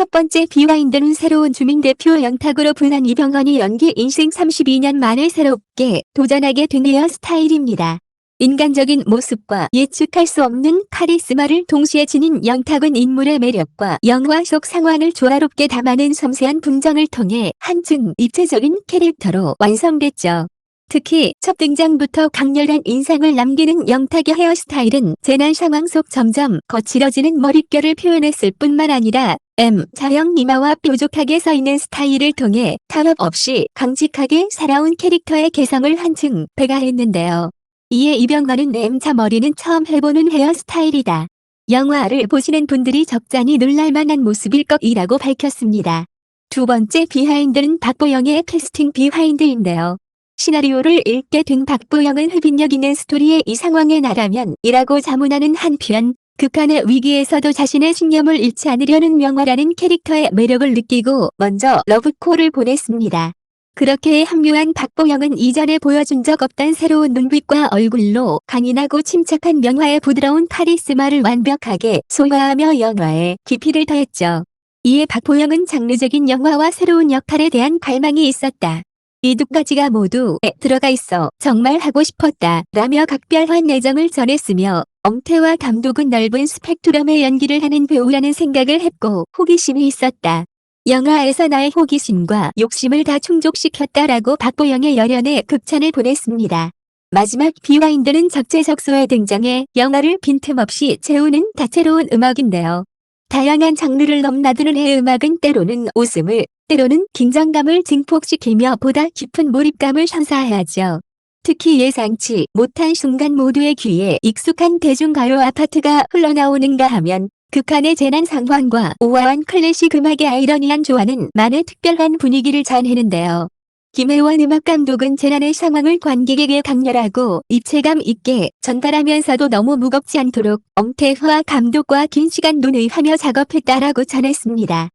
첫 번째 비와인드는 새로운 주민 대표 영탁으로 분한 이병헌이 연기 인생 32년 만에 새롭게 도전하게 된 헤어스타일입니다. 인간적인 모습과 예측할 수 없는 카리스마를 동시에 지닌 영탁은 인물의 매력과 영화 속 상황을 조화롭게 담아낸 섬세한 분정을 통해 한층 입체적인 캐릭터로 완성됐죠. 특히 첫 등장부터 강렬한 인상을 남기는 영탁의 헤어스타일은 재난 상황 속 점점 거칠어지는 머릿결을 표현했을 뿐만 아니라 M 자형 이마와 뾰족하게 서 있는 스타일을 통해 타협 없이 강직하게 살아온 캐릭터의 개성을 한층 배가했는데요. 이에 이병헌은 M자 머리는 처음 해보는 헤어스타일이다. 영화를 보시는 분들이 적잖이 놀랄만한 모습일 것이라고 밝혔습니다. 두 번째 비하인드는 박보영의 캐스팅 비하인드인데요. 시나리오를 읽게 된 박보영은 흡인력 있는 스토리의 이 상황에 나라면 이라고 자문하는 한편 극한의 위기에서도 자신의 신념을 잃지 않으려는 명화라는 캐릭터의 매력을 느끼고 먼저 러브콜을 보냈습니다. 그렇게 합류한 박보영은 이전에 보여준 적 없던 새로운 눈빛과 얼굴로 강인하고 침착한 명화의 부드러운 카리스마를 완벽하게 소화하며 영화에 깊이를 더했죠. 이에 박보영은 장르적인 영화와 새로운 역할에 대한 갈망이 있었다. 이 두 가지가 모두 에 들어가 있어 정말 하고 싶었다 라며 각별한 애정을 전했으며 엄태와 감독은 넓은 스펙트럼의 연기를 하는 배우라는 생각을 했고 호기심이 있었다. 영화에서 나의 호기심과 욕심을 다 충족시켰다라고 박보영의 열연에 극찬을 보냈습니다. 마지막 비와인드는 적재적소에 등장해 영화를 빈틈없이 채우는 다채로운 음악인데요. 다양한 장르를 넘나드는 해 음악은 때로는 웃음을, 때로는 긴장감을 증폭시키며 보다 깊은 몰입감을 선사해야죠. 특히 예상치 못한 순간 모두의 귀에 익숙한 대중가요 아파트가 흘러나오는가 하면 극한의 재난 상황과 우아한 클래식 음악의 아이러니한 조화는 만의 특별한 분위기를 자아내는데요. 김혜원 음악감독은 재난의 상황을 관객에게 강렬하고 입체감 있게 전달하면서도 너무 무겁지 않도록 엄태화 감독과 긴 시간 논의하며 작업했다라고 전했습니다.